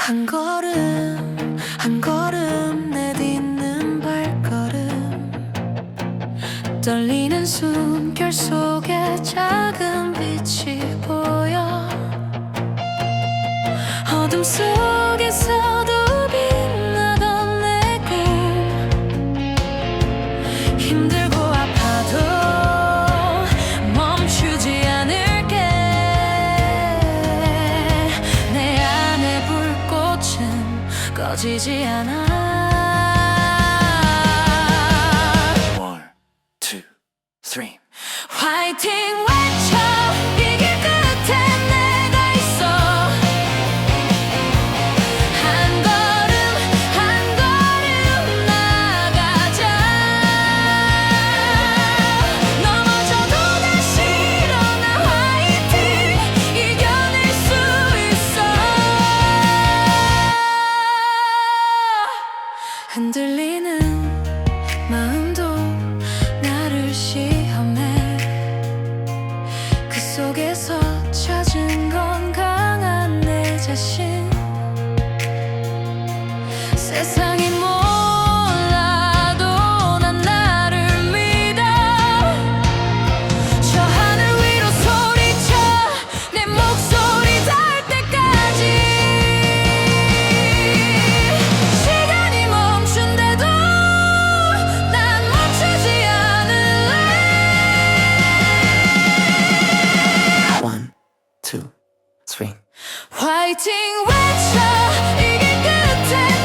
한 걸음 한 걸음 내딛는 발걸음. 떨리는 숨결 속에 작은 빛이 보여. 어둠 속에서 꺼지지 않아 One, two, three. 화이팅 외쳐 흔들리는 마음도 나를 시험해. 그 속에서 찾은 건 swing. Fighting with you. 이게 끝에